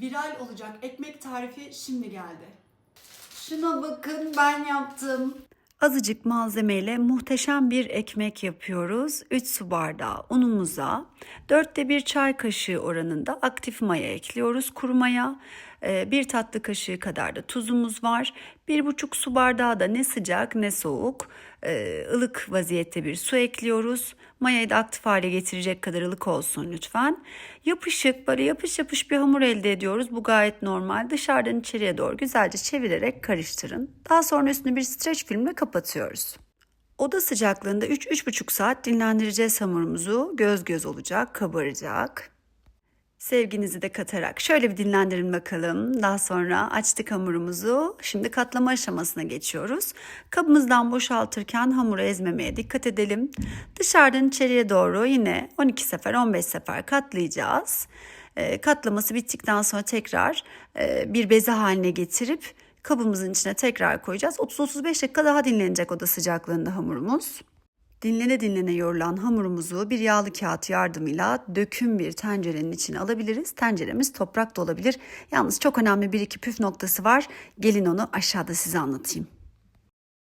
Viral olacak ekmek tarifi şimdi geldi. Şuna bakın ben yaptım. Azıcık malzemeyle muhteşem bir ekmek yapıyoruz. 3 su bardağı unumuza 4'te 1 çay kaşığı oranında aktif maya ekliyoruz kuru maya. 1 tatlı kaşığı kadar da tuzumuz var. 1,5 su bardağı da ne sıcak ne soğuk e, ılık vaziyette bir su ekliyoruz. Mayayı da aktif hale getirecek kadar ılık olsun lütfen. Yapışık böyle yapış yapış bir hamur elde ediyoruz. Bu gayet normal. Dışarıdan içeriye doğru güzelce çevirerek karıştırın. Daha sonra üstünü bir streç filmle kapatıyoruz. Oda sıcaklığında 3-3,5 saat dinlendireceğiz hamurumuzu. Göz göz olacak, kabaracak. Sevginizi de katarak şöyle bir dinlendirin bakalım. Daha sonra açtık hamurumuzu. Şimdi katlama aşamasına geçiyoruz. Kabımızdan boşaltırken hamuru ezmemeye dikkat edelim. Dışarıdan içeriye doğru yine 12 sefer 15 sefer katlayacağız. Ee, katlaması bittikten sonra tekrar e, bir beze haline getirip kabımızın içine tekrar koyacağız. 30-35 dakika daha dinlenecek oda sıcaklığında hamurumuz. Dinlene dinlene yorulan hamurumuzu bir yağlı kağıt yardımıyla döküm bir tencerenin içine alabiliriz. Tenceremiz toprak da olabilir. Yalnız çok önemli bir iki püf noktası var. Gelin onu aşağıda size anlatayım.